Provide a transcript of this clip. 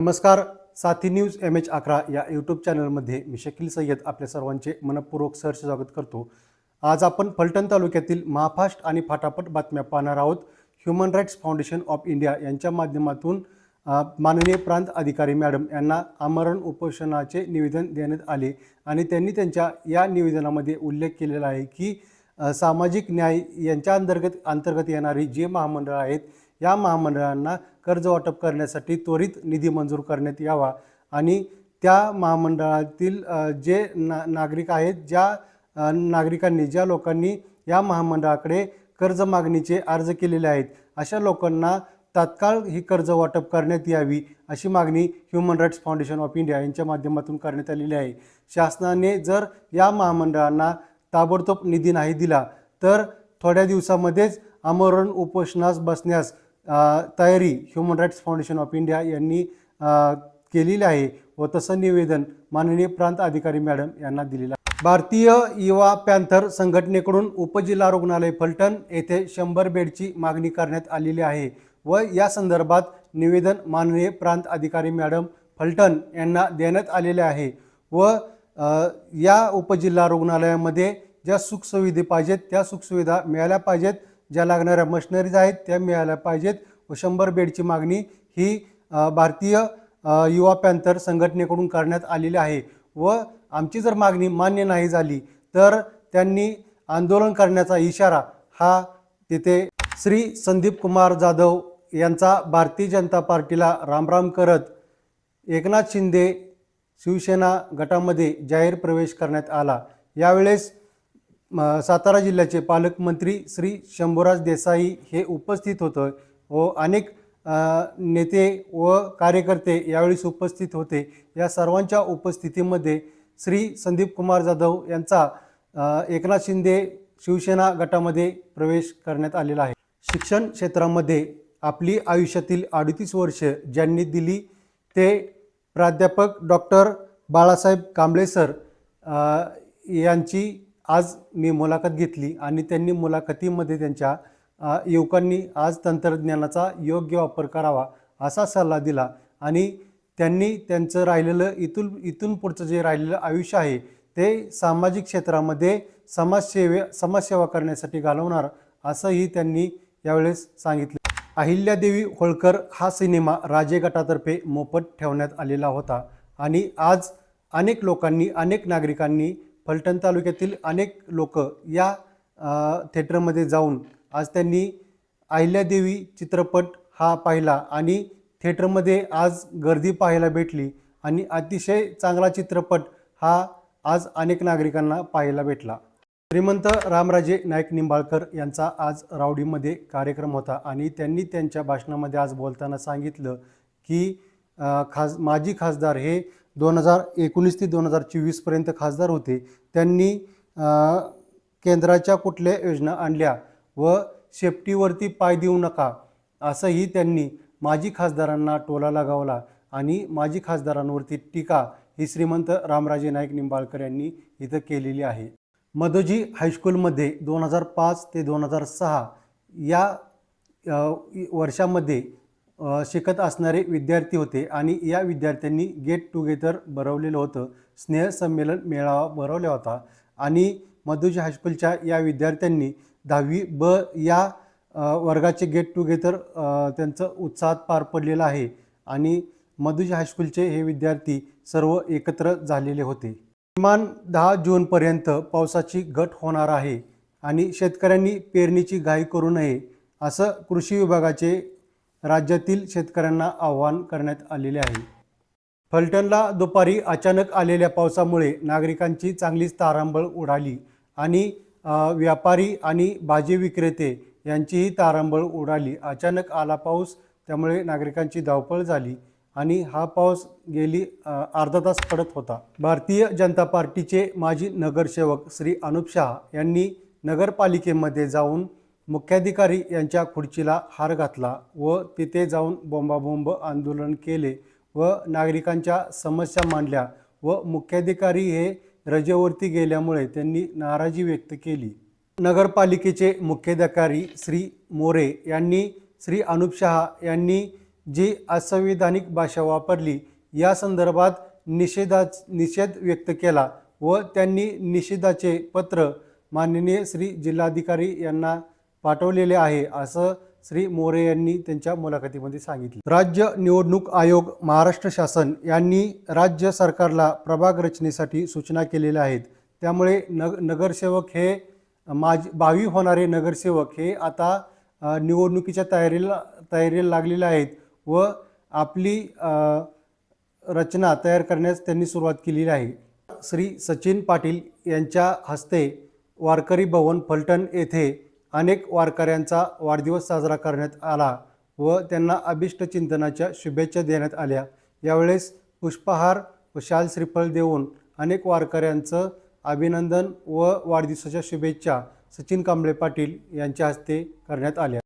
नमस्कार साथी news M H अकरा या यूट्यूब चॅनलमध्ये मी शकील सय्यद आपल्या सर्वांचे मनपूर्वक सहर्ष स्वागत करतो. आज आपण फलटण तालुक्यातील महाफास्ट आणि फाटाफट बातम्या पाहणार आहोत. Human rights foundation of India यांच्या माध्यमातून माननीय प्रांत अधिकारी मॅडम यांना आमरण उपोषणाचे निवेदन देण्यात आले आणि त्यांनी त्यांच्या या निवेदनामध्ये उल्लेख केलेला आहे की सामाजिक न्याय यांच्या अंतर्गत अंतर्गत येणारी जे महामंडळं आहेत या महामंडळांना कर्ज वाटप करण्यासाठी त्वरित निधी मंजूर करण्यात यावा. आणि त्या महामंडळातील जे ना नागरिक आहेत ज्या नागरिकांनी ज्या लोकांनी या महामंडळाकडे कर्ज मागणीचे अर्ज केलेले आहेत अशा लोकांना तात्काळ ही कर्ज वाटप करण्यात यावी अशी मागणी human rights foundation of India यांच्या माध्यमातून करण्यात आलेली आहे. शासनाने जर या महामंडळांना ताबडतोब निधी नाही दिला तर थोड्या दिवसामध्येच आमरण उपोषणास बसण्यास तयारी human rights foundation of India यांनी केलेली आहे व तसं निवेदन माननीय प्रांत अधिकारी मॅडम यांना दिलेलं आहे. भारतीय युवा पॅन्थर संघटनेकडून उपजिल्हा रुग्णालय फलटण येथे शंभर बेडची मागणी करण्यात आलेली आहे व या संदर्भात निवेदन माननीय प्रांत अधिकारी मॅडम फलटण यांना देण्यात आलेले आहे व या उपजिल्हा रुग्णालयामध्ये ज्या सुखसुविधा पाहिजेत त्या सुखसुविधा मिळाल्या पाहिजेत. ज्या लागणाऱ्या मशिनरीज आहेत त्या मिळाल्या पाहिजेत व शंभर बेडची मागणी ही भारतीय युवा पॅन्थर संघटनेकडून करण्यात आलेली आहे. व आमची जर मागणी मान्य नाही झाली तर त्यांनी आंदोलन करण्याचा इशारा हा तिथे श्री संदीप कुमार जाधव यांचा भारतीय जनता पार्टीला रामराम करत एकनाथ शिंदे शिवसेना गटामध्ये जाहीर प्रवेश करण्यात आला. यावेळेस सातारा जिल्ह्याचे पालकमंत्री श्री शंभूराज देसाई हे उपस्थित होतं व अनेक नेते व कार्यकर्ते यावेळेस उपस्थित होते. या सर्वांच्या उपस्थितीमध्ये श्री संदीप कुमार जाधव यांचा एकनाथ शिंदे शिवसेना गटामध्ये प्रवेश करण्यात आलेला आहे. शिक्षण क्षेत्रामध्ये आपली आयुष्यातील अडतीस वर्ष ज्यांनी दिली ते प्राध्यापक डॉक्टर बाळासाहेब कांबळे सर यांची आज मी मुलाखत घेतली आणि त्यांनी मुलाखतीमध्ये त्यांच्या युवकांनी आज तंत्रज्ञानाचा योग्य वापर करावा असा सल्ला दिला. आणि त्यांनी त्यांचं राहिलेलं इथून इथून पुढचं जे राहिलेलं आयुष्य आहे ते सामाजिक क्षेत्रामध्ये समाजसेवे समाजसेवा करण्यासाठी घालवणार असंही त्यांनी यावेळेस सांगितलं. अहिल्यादेवी होळकर हा सिनेमा राजे गटातर्फे मोफत ठेवण्यात आलेला होता. आणि आज अनेक लोकांनी अनेक नागरिकांनी फलटण तालुक्यातील अनेक लोक या थिएटरमध्ये जाऊन आज त्यांनी अहिल्यादेवी चित्रपट हा पाहिला आणि थिएटरमध्ये आज गर्दी पाहायला भेटली आणि अतिशय चांगला चित्रपट हा आज अनेक नागरिकांना पाहायला भेटला. श्रीमंत रामराजे नाईक निंबाळकर यांचा आज रावडीमध्ये कार्यक्रम होता आणि त्यांनी त्यांच्या भाषणामध्ये आज बोलताना सांगितलं की खास माजी खासदार हे दोन हजार एकोणीस ते दोन हजार चोवीसपर्यंत खासदार होते. त्यांनी केंद्राच्या कुठल्या योजना आणल्या व शेपटीवरती पाय देऊ नका असंही त्यांनी माजी खासदारांना टोला लगावला आणि माजी खासदारांवरती टीका ही श्रीमंत रामराजे नाईक निंबाळकर यांनी इथं केलेली आहे. मधोजी हायस्कूलमध्ये दोन हजार पाच ते दोन हजार सहा या वर्षामध्ये शिकत असणारे विद्यार्थी होते आणि या विद्यार्थ्यांनी गेट टुगेदर भरवलेलं होतं. स्नेहसंमेलन मेळावा भरवला होता आणि मधुजी हायस्कूलच्या या विद्यार्थ्यांनी दहावी ब या वर्गाचे गेट टुगेदर त्यांचं उत्साहात पार पडलेलं आहे आणि मधुजी हायस्कूलचे हे विद्यार्थी सर्व एकत्र झालेले होते. किमान दहा जूनपर्यंत पावसाची घट होणार आहे आणि शेतकऱ्यांनी पेरणीची घाई करू नये असं कृषी विभागाचे राज्यातील शेतकऱ्यांना आव्हान करण्यात आलेले आहे. फलटणला दुपारी अचानक आलेल्या पावसामुळे नागरिकांची चांगलीच तारांबळ उडाली आणि व्यापारी आणि भाजी विक्रेते यांचीही तारांबळ उडाली. अचानक आला पाऊस त्यामुळे नागरिकांची धावपळ झाली आणि हा पाऊस गेली अर्धा तास पडत होता. भारतीय जनता पार्टीचे माजी नगरसेवक श्री अनुप शहा यांनी नगरपालिकेमध्ये जाऊन मुख्याधिकारी यांच्या खुर्चीला हार घातला व तिथे जाऊन बोंबाबोंब आंदोलन केले व नागरिकांच्या समस्या मांडल्या व मुख्याधिकारी हे रजेवरती गेल्यामुळे त्यांनी नाराजी व्यक्त केली. नगरपालिकेचे मुख्याधिकारी श्री मोरे यांनी श्री अनुप शहा यांनी जी असंविधानिक भाषा वापरली या संदर्भात निषेधा निषेध व्यक्त केला व त्यांनी निषेधाचे पत्र माननीय श्री जिल्हाधिकारी यांना पाठवलेले आहे असं श्री मोरे यांनी त्यांच्या मुलाखतीमध्ये सांगितले. राज्य निवडणूक आयोग महाराष्ट्र शासन यांनी राज्य सरकारला प्रभाग रचनेसाठी सूचना केलेल्या आहेत. त्यामुळे नग नगरसेवक हे माज भावी होणारे नगरसेवक हे आता निवडणुकीच्या तयारीला तयारीला लागलेले आहेत व आपली रचना तयार करण्यास त्यांनी सुरुवात केलेली आहे. श्री सचिन पाटील यांच्या हस्ते वारकरी भवन फलटण येथे अनेक वारकऱ्यांचा वाढदिवस साजरा करण्यात आला व त्यांना अभिष्ट चिंतनाच्या शुभेच्छा देण्यात आल्या. यावेळेस पुष्पहार व शाल श्रीफळ देऊन अनेक वारकऱ्यांचं अभिनंदन व वाढदिवसाच्या शुभेच्छा सचिन कांबळे पाटील यांच्या हस्ते करण्यात आल्या.